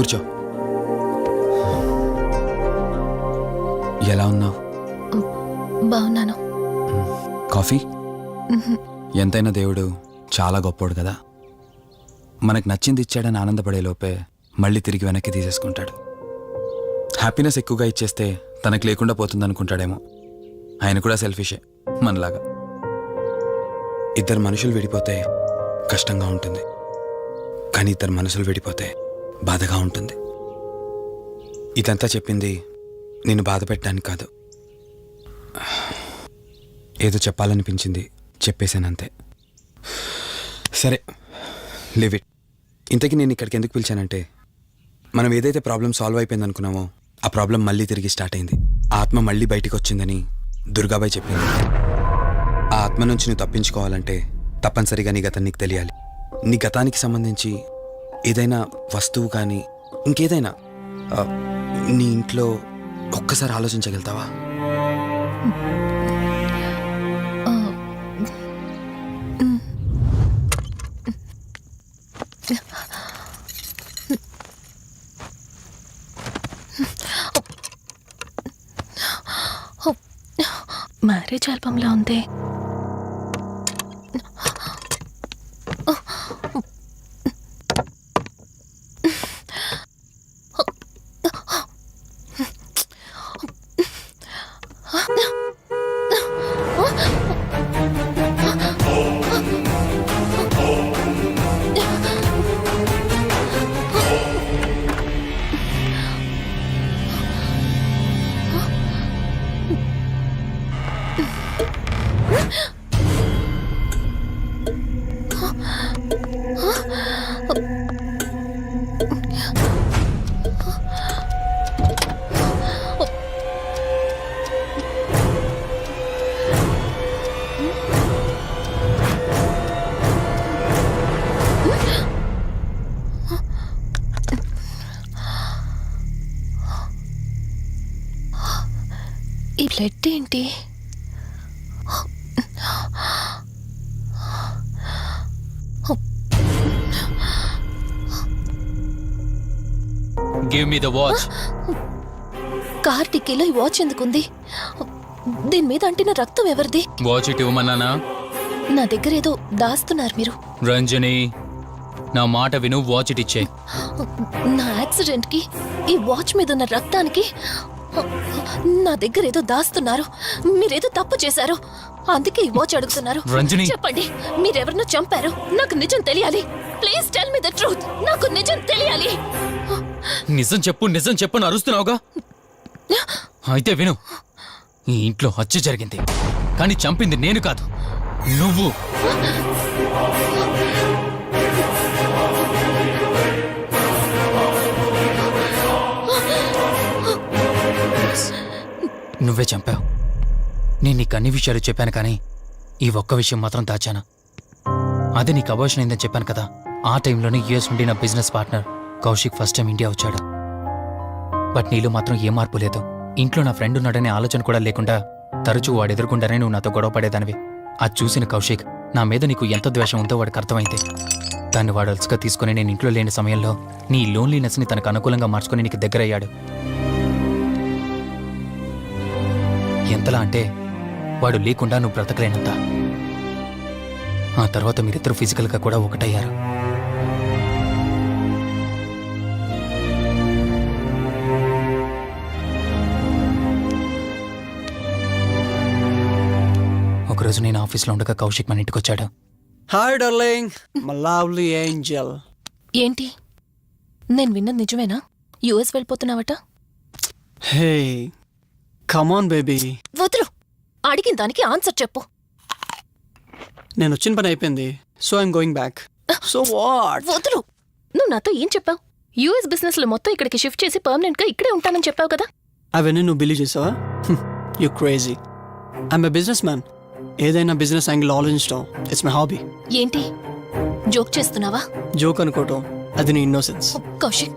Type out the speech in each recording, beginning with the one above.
కూర్చో. ఎలా ఉన్నావు? బాగున్నాను. కాఫీ? ఎంతైనా దేవుడు చాలా గొప్పోడు కదా. మనకు నచ్చింది ఇచ్చాడని ఆనందపడే లోపే మళ్ళీ తిరిగి వెనక్కి తీసేసుకుంటాడు. హ్యాపీనెస్ ఎక్కువగా ఇచ్చేస్తే తనకు లేకుండా పోతుంది అనుకుంటాడేమో ఆయన కూడా సెల్ఫిషే మనలాగా. ఇద్దరు మనుషులు విడిపోతే కష్టంగా ఉంటుంది. కానీ ఇద్దరు మనసులు విడిపోతే బాధగా ఉంటుంది. ఇదంతా చెప్పింది నేను బాధ పెట్టడానికి కాదు. ఏదో చెప్పాలనిపించింది చెప్పేశానంతే సరే లివ్ ఇట్. ఇంతకీ నేను ఇక్కడికి ఎందుకు పిలిచానంటే మనం ఏదైతే ప్రాబ్లం సాల్వ్ అయిపోయింది అనుకున్నామో ఆ ప్రాబ్లం మళ్ళీ తిరిగి స్టార్ట్ అయింది. ఆత్మ మళ్ళీ బయటికి వచ్చిందని దుర్గాబాయ్ చెప్పింది. ఆ ఆత్మ నుంచి నువ్వు తప్పించుకోవాలంటే తప్పనిసరిగా నీ గతం నీకు తెలియాలి. నీ గతానికి సంబంధించి ఏదైనా వస్తువు కానీ ఇంకేదైనా నీ ఇంట్లో ఒక్కసారి ఆలోచించగలుగుతావా? మ్యారేజ్ ఆల్బంలా ఉంది? ఈ బ్లడ్ ఏంటి? Give me the watch car టిక్కీలో ఈ వాచ్ ఎందుకుంది? దీని మీద అంటిన రక్తం ఎవరిది? వాచ్ ఇటు ఇవ్వమన్నానా? నా దగ్గర ఏదో దాస్తున్నారు మీరు. రంజని నా మాట విను వాచ్ ఇటు ఇచ్చే. నా యాక్సిడెంట్కి ఈ వాచ్ మీద ఉన్న రక్తానికి నా దగ్గర ఏదో దాస్తున్నారు. మీరేదో తప్పు చేశారు. అందుకే ఈ వాచ్ అడుగుతున్నారు. రంజని. చెప్పండి మీరెవరినో చంపారు? నాకు నిజం తెలియాలి. Please tell me the truth. నాకు నిజం తెలియాలి. నిజం చెప్పు నిజం చెప్పు అని అరుస్తున్నావుగా? అయితే విను ఈ ఇంట్లో హత్య జరిగింది. కానీ చంపింది నేను కాదు నువ్వు. నువ్వే చంపావు. నేను నీకు అన్ని విషయాలు చెప్పాను కానీ ఈ ఒక్క విషయం మాత్రం దాచాను. అది నీకు అబోషన్ అయిందని చెప్పాను కదా. ఆ టైంలోనే యుఎస్ నుండి నా business partner Kaushik first time India వచ్చాడు. బట్ నీలో మాత్రం ఏ మార్పు లేదు. ఇంట్లో నా ఫ్రెండ్ ఉన్నాడనే ఆలోచన కూడా లేకుండా తరచూ వాడు ఎదుర్కొండానే నువ్వు నాతో గొడవ పడేదానివి. అది చూసిన కౌశిక్ నా మీద నీకు ఎంత ద్వేషం ఉందో వాడికి అర్థమైంది. దాన్ని వాడు అలసిగా తీసుకుని నేను ఇంట్లో లేని సమయంలో నీ లోన్లీనెస్ని తనకు అనుకూలంగా మార్చుకుని నీకు దగ్గరయ్యాడు. ఎంతలా అంటే వాడు లేకుండా నువ్వు బ్రతకలేనంత. ఆ తర్వాత మీరిద్దరు ఫిజికల్గా కూడా ఒకటయ్యారు. ఒకరోజు నేను ఆఫీస్లో ఉండగా కౌశిక్ మన ఇంటికి వచ్చాడు hi darling my lovely angel. ఏంటి? నేను విన్నది నిజమేనా? యుఎస్ వెళ్ళిపోతున్నావట? హే కమాన్ బేబీ వదులు. అడిగిన దానికి ఆన్సర్ చెప్పు. నేను వచ్చిన పని అయిపోయింది. So I'm going back so what వదులు. నువ్వు నాతో ఏం చెప్పావు? యుఎస్ బిజినెస్లో మొత్తం ఇక్కడికి షిఫ్ట్ చేసి పర్మనెంట్గా ఇక్కడే ఉంటానని చెప్పావు కదా? అవన్నీ నువ్వు బిలీవ్ చేసావా? You crazy I'm a businessman ఏదైనా బిజినెస్ యాంగిల్ ఆలోచించడం ఇట్స్ మై హాబీ ఏంటి? జోక్ చేస్తున్నావా? జోక్ అనుకోవటం అది నీ ఇన్నోసెన్స్ కౌశిక్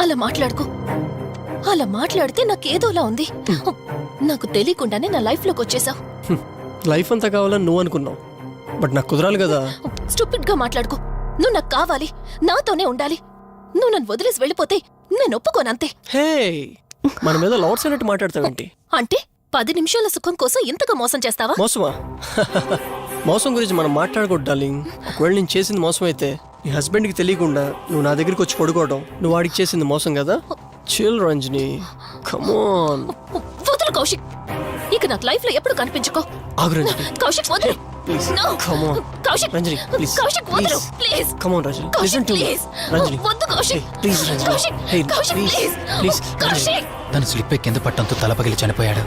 అలా మాట్లాడుకో. అలా మాట్లాడితే నాకేదోలా ఉంది. నాకు తెలియకుండానే నా లైఫ్లోకి వచ్చేసావు. లైఫ్ అంతా కావాలని నువ్వు అనుకున్నావు. బట్ నాకు కుదరాలి కదా. స్టూపిడ్గా మాట్లాడుకో. నువ్వు నాకు కావాలి. నాతోనే ఉండాలి. నువ్వు నన్ను వదిలేసి వెళ్ళిపోతే నేను ఒప్పుకోనంతే హే మన మీద లవర్స్ అన్నట్టు మాట్లాడతావేంటి అంటే పది నిమిషాల సుఖం కోసం ఇంతగా మోసం చేస్తావా? మోసమా? మోసం గురించి మనం మాట్లాడకూడదు డార్లింగ్ ఒకవేళ నేను చేసింది మోసం అయితే నీ హస్బెండ్కి తెలియకుండా నువ్వు నా దగ్గరికి వచ్చి పడుకోవడం నువ్వు వాడికి చేసింది మోసం కదా? చిల్ రంజని కమోన్ వదులు కౌశిక్. ఇక నాకు లైఫ్లో ఎప్పుడు కనిపించుకో. ఆగు రంజని కౌశిక్ వదులు. Please, No. come on. Kaushik Ranjani please Kaushik వదులు. Please come on Ranjani listen to me please Ranjani వద్దు Kaushik. Please Ranjani Kaushik hey Kaushik please please please Kaushik. తను స్లిప్ అయి కింద పట్టడంతో తల పగిలి చనిపోయాడు.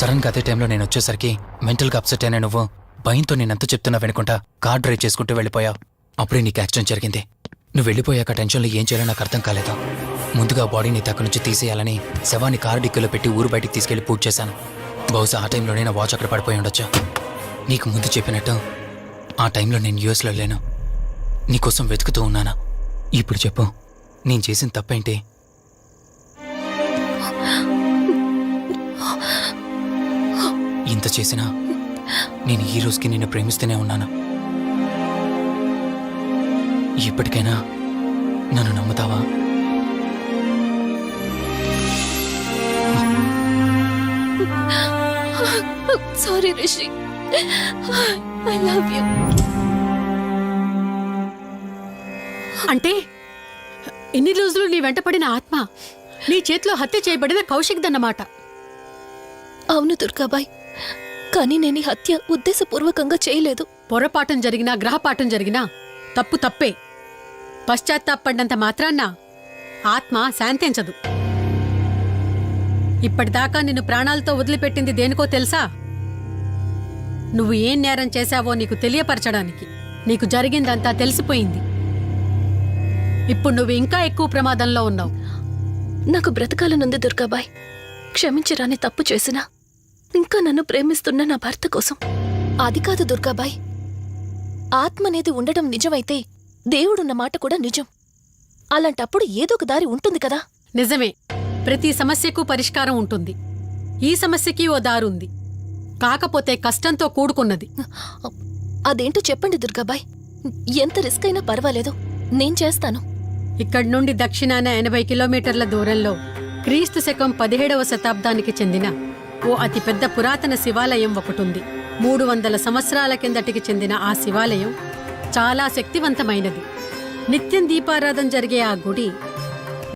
సడన్గా అదే టైంలో నేను వచ్చేసరికి మెంటల్గా అప్సెట్ అయినా నువ్వు భయంతో నేనెంత చెప్తున్నా వినుకుంటా కార్ డ్రైవ్ చేసుకుంటూ వెళ్ళిపోయావు. అప్పుడే నీకు యాక్సిడెంట్ జరిగింది. నువ్వు వెళ్ళిపోయాక టెన్షన్లో ఏం చేయాలో నాకు అర్థం కాలేదు? ముందుగా బాడీని తక్కు నుంచి తీసేయాలని శవాన్ని కారు డిక్కీలో పెట్టి ఊరు బయటికి తీసుకెళ్ళి పూజ చేశాను. బహుశా ఆ టైంలోనే నా వాచ్ అక్కడ పడిపోయి ఉండొచ్చు. నీకు ముందు చెప్పినట్టు ఆ టైంలో నేను యూఎస్లో లేను. నీకోసం వెతుకుతూ ఉన్నానా. ఇప్పుడు చెప్పు నేను చేసిన తప్పేంటి? ఇంత చేసినా నేను ఈ రోజుకి నిన్ను ప్రేమిస్తూనే ఉన్నాను. ఇప్పటికైనా నన్ను నమ్ముతావా? Sorry Rishi I love you అంటే ఇన్ని రోజులు నీ వెంటపడిన ఆత్మ నీ చేతిలో హత్య చేయబడిన కౌశిక్ దన్నమాట అవును దుర్గాబాయ్. కానీ నేను ఈ హత్య ఉద్దేశపూర్వకంగా చేయలేదు. పొరపాఠం జరిగినా గ్రహపాఠం జరిగినా తప్పు తప్పే. పశ్చాత్తాపడ్డంత మాత్రాన్న ఆత్మ శాంతించదు. ఇప్పటిదాకా నిన్ను ప్రాణాలతో వదిలిపెట్టింది దేనికో తెలుసా? నువ్వు ఏం నేరం చేశావో నీకు తెలియపరచడానికి. నీకు జరిగిందంతా తెలిసిపోయింది. ఇప్పుడు నువ్వు ఇంకా ఎక్కువ ప్రమాదంలో ఉన్నావు. నాకు బ్రతకాలనుంది దుర్గాబాయ్ క్షమించరాని తప్పు చేసినా ఇంకా నన్ను ప్రేమిస్తున్న నా భర్త కోసం. అది కాదు దుర్గాబాయ్ ఆత్మ అనేది ఉండడం నిజమైతే దేవుడున్న మాట కూడా నిజం. అలాంటప్పుడు ఏదో ఒక దారి ఉంటుంది కదా. నిజమే. ప్రతి సమస్యకు పరిష్కారం ఉంటుంది. ఈ సమస్యకి ఓ దారుంది. కాకపోతే కష్టంతో కూడుకున్నది. అదేంటో చెప్పండి దుర్గాబాయ్. ఎంత రిస్క్ అయినా పర్వాలేదు. నేను చేస్తాను. ఇక్కడి నుండి దక్షిణాన ఎనభై కిలోమీటర్ల దూరంలో క్రీస్తు శకం పదిహేడవ శతాబ్దానికి చెందిన ఓ అతిపెద్ద పురాతన శివాలయం ఒకటుంది. మూడు వందల సంవత్సరాల కిందటికి చెందిన ఆ శివాలయం చాలా శక్తివంతమైనది. నిత్యం దీపారాధన జరిగే ఆ గుడి